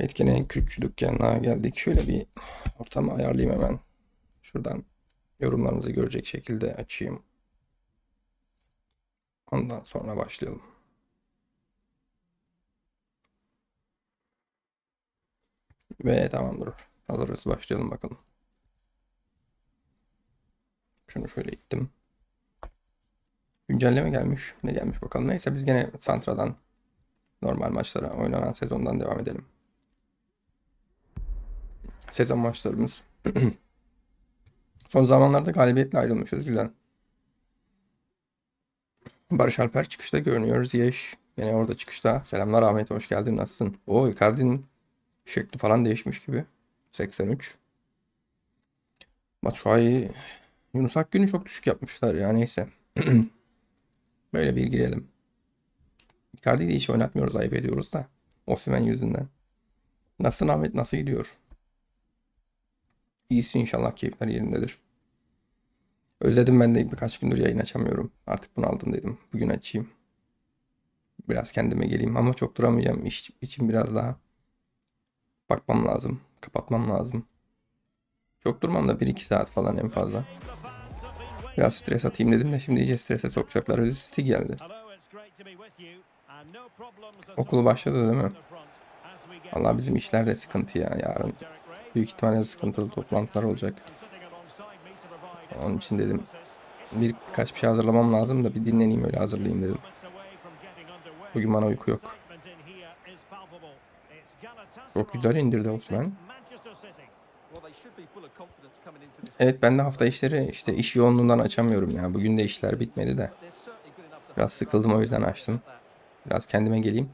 Etkinin Kürkçü dükkanına geldik. Şöyle bir ortamı ayarlayayım hemen. Şuradan yorumlarınızı görecek şekilde açayım. Ondan sonra başlayalım. Ve tamamdır. Hazırız başlayalım bakalım. Şunu şöyle ittim. Güncelleme gelmiş. Ne gelmiş bakalım. Neyse biz gene Santra'dan normal maçlara oynanan sezondan devam edelim. Sezon maçlarımız. Son zamanlarda galibiyetle ayrılmışız. Güzel. Barış Alper çıkışta görünüyor. Ziyech yine orada çıkışta. Selamlar Ahmet hoş geldin. Nasılsın? O Icardi'nin şekli falan değişmiş gibi. 83. Batshuayi Yunus Akgün'ü çok düşük yapmışlar ya neyse. Böyle bir girelim. Icardi'yi de hiç oynatmıyoruz ayıp ediyoruz da. Osimhen yüzünden. Nasılsın Ahmet nasıl gidiyor? İyisin inşallah keyifler yerindedir. Özledim ben de birkaç gündür yayın açamıyorum. Artık bunu aldım dedim. Bugün açayım. Biraz kendime geleyim ama çok duramayacağım. İş için biraz daha bakmam lazım. Kapatmam lazım. Çok durmam da 1-2 saat falan en fazla. Biraz stres atayım dedim de şimdi iyice strese sokacaklar. Rezisti geldi. Okulu başladı değil mi? Allah bizim işler de sıkıntı ya yarın. Büyük ihtimalle sıkıntılı toplantılar olacak. Onun için dedim bir, birkaç bir şey hazırlamam lazım da bir dinleneyim öyle hazırlayayım dedim. Bugün bana uyku yok. Çok güzel indirdi Osman. Evet ben de hafta işleri işte iş yoğunluğundan açamıyorum ya. Bugün de işler bitmedi de. Biraz sıkıldım o yüzden açtım. Biraz kendime geleyim.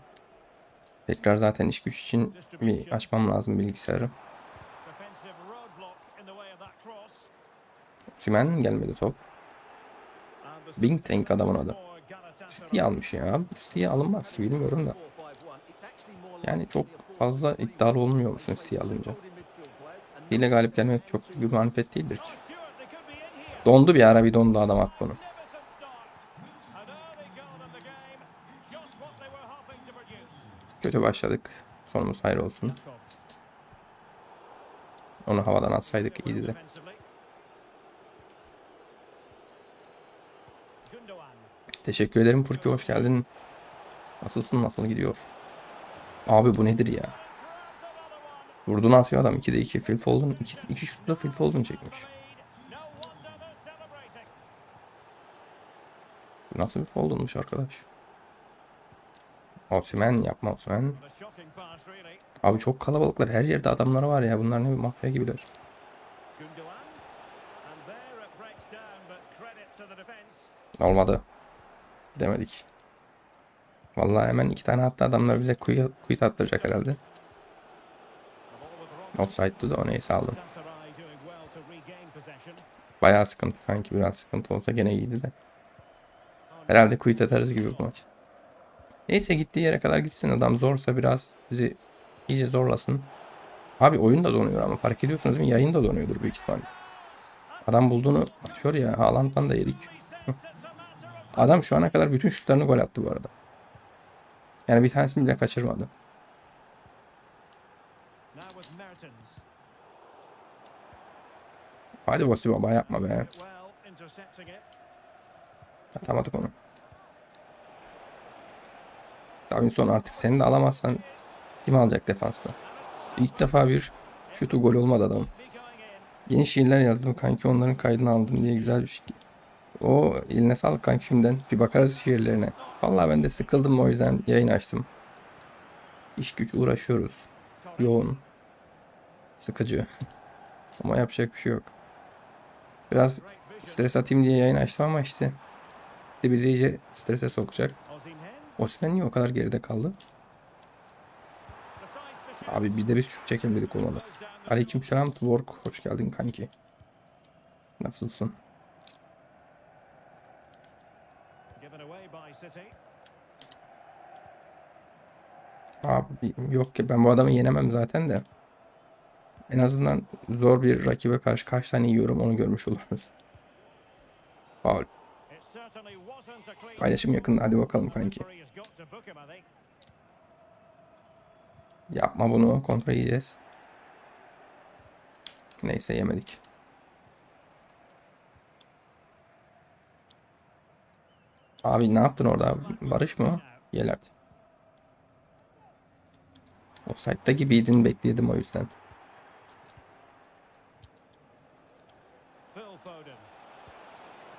Tekrar zaten iş güç için bir açmam lazım bilgisayarı. Simen gelmedi top. Bing Tank adamın adı. City almış ya. City'ye alınmaz ki bilmiyorum da. Yani çok fazla iddialı olmuyor musun City'ye alınca? Ile galip gelmek çok bir manfet değildir ki. Dondu bir ara bir dondu adam onu. Kötü başladık. Sonumuz hayır olsun. Onu havadan atsaydık iyiydi de. Teşekkür ederim Furki hoş geldin. Nasılsın nasıl gidiyor? Abi bu nedir ya? Vurduğunu atıyor adam 2'de 2. Phil Foden 2, 2 şutla Phil Foden çekmiş. Bu Nasıl bir Foden'mış arkadaş? Osimhen yapma Osimhen. Abi çok kalabalıklar. Her yerde adamları var ya. Bunlar ne bir mafya gibiler. Olmadı. Demedik. Vallahi hemen iki tane hatta adamlar bize kuyu, kuyu attıracak herhalde. Offside'dı da o neyse aldım. Bayağı sıkıntı kanki biraz sıkıntı olsa gene iyiydi de. Herhalde quit atarız gibi bu maç. Neyse gittiği yere kadar gitsin adam zorsa biraz bizi iyice zorlasın. Abi oyun da donuyor ama fark ediyorsunuz değil mi? Yayın da donuyordur büyük ihtimalle. Adam bulduğunu atıyor ya. Haaland'dan da yedik. Adam şu ana kadar bütün şutlarını gol attı bu arada. Yani bir tanesini bile kaçırmadı. Hadi Bosi baba yapma be. Atamadık onu. Davinson artık seni de alamazsan kim alacak defansta? İlk defa bir şutu gol olmadı adamın. Yeni şiirler yazdım kanki onların kaydını aldım diye güzel bir şey. O eline sağlık kanki şimdiden. Bir bakarız şiirlerine. Vallahi ben de sıkıldım o yüzden yayın açtım. İş güç uğraşıyoruz. Yoğun. Sıkıcı. Ama yapacak bir şey yok. Biraz stres atayım diye yayın açtım ama işte bizi iyice strese sokacak. Osimhen niye o kadar geride kaldı? Abi bir de biz şut çekelim dedik olmadı. Aleykümselam Twork. Hoş geldin kanki. Nasılsın? Abi yok ki ben bu adamı yenemem zaten de. En azından zor bir rakibe karşı kaç tane yiyorum onu görmüş oluruz. Faul. Paylaşım yakında hadi bakalım kanki. Yapma bunu. Kontra yiyeceğiz. Neyse yemedik. Abi ne yaptın orada? Barış mı? Yelert. Offside'da gibiydin bekledim o yüzden.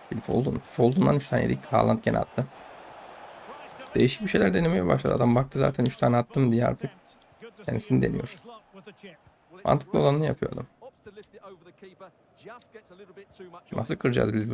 Phil Foden. Fold'undan 3 tane yedik. Haaland gene attı. Değişik bir şeyler denemeye başladı. Adam baktı zaten 3 tane attım diye artık kendisini deniyor. Mantıklı olanını yapıyor adam. Nasıl kıracağız biz bu